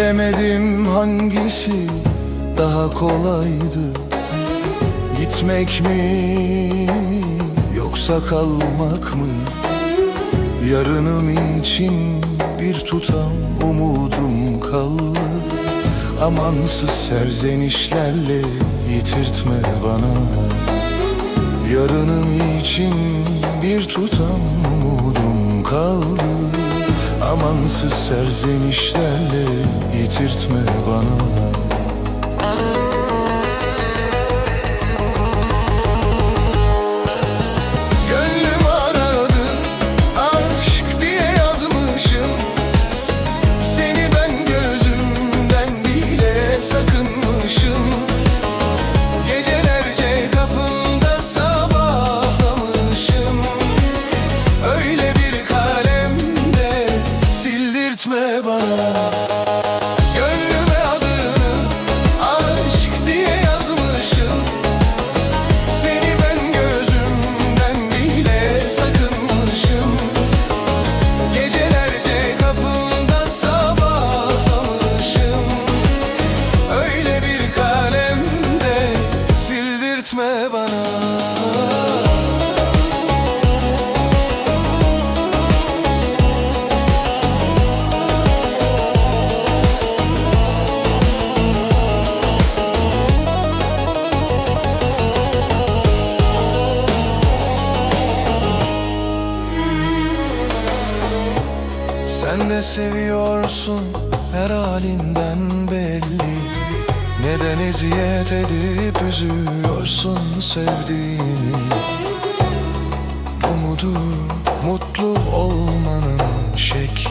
Bilemedim hangisi daha kolaydı. Gitmek mi yoksa kalmak mı? Yarınım için bir tutam umudum kaldı. Amansız serzenişlerle yitirtme bana. Yarınım için bir tutam umudum kaldı Amansız serzenişlerle yitirtme bana Seviyorsun her halinden belli. Neden eziyet edip üzüyorsun sevdiğini? Bu mudur mutlu olmanın şekli.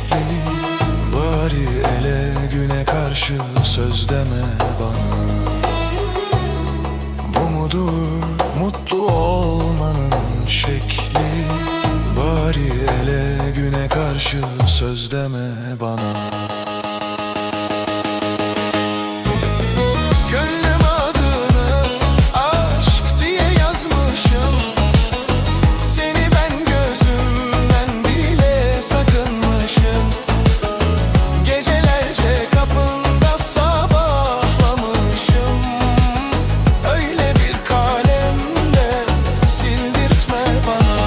Bari ele güne karşı söz deme bana. Bu mudur mutlu olmanın şekli. Bari ele güne karşı söz deme bana. Gönlüm adını aşk diye yazmışım. Seni ben gözümden bile sakınmışım. Gecelerce kapında sabahlamışım. Öyle bir kalemle sildirtme bana.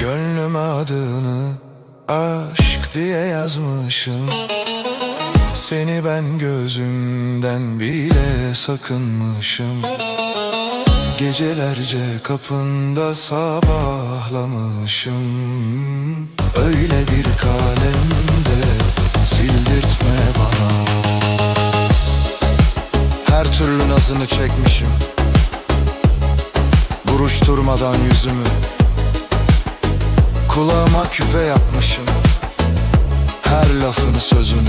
Gönlüm adını aşk diye yazmışım. Seni ben gözümden bile sakınmışım. Gecelerce kapında sabahlamışım. Öyle bir kalemde sildirtme bana. Her türlü nazını çekmişim. Buruşturmadan yüzümü Kulağıma küpe yapmışım Her lafını sözünü.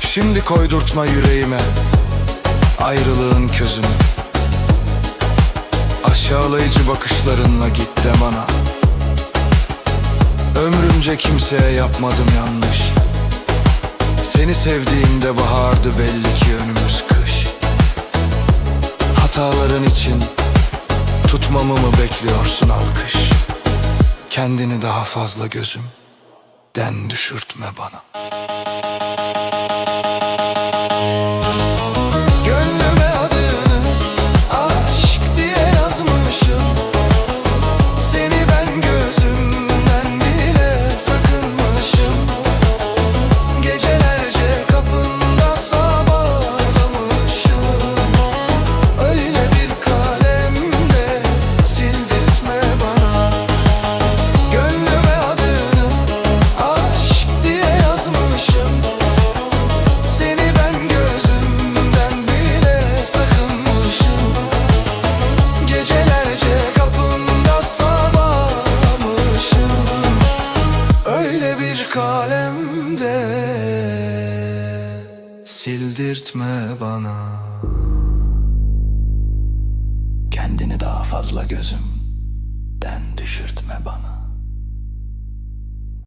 Şimdi koydurtma yüreğime Ayrılığın közünü. Aşağılayıcı bakışlarınla git de bana. Ömrümce kimseye yapmadım yanlış. Seni sevdiğimde bahardı belli ki önümüz kış. Hataların için Tutmamı mı bekliyorsun alkış Kendini daha fazla gözüm Den düşürtme bana sildirtme bana. Kendini daha fazla gözümden düşürtme bana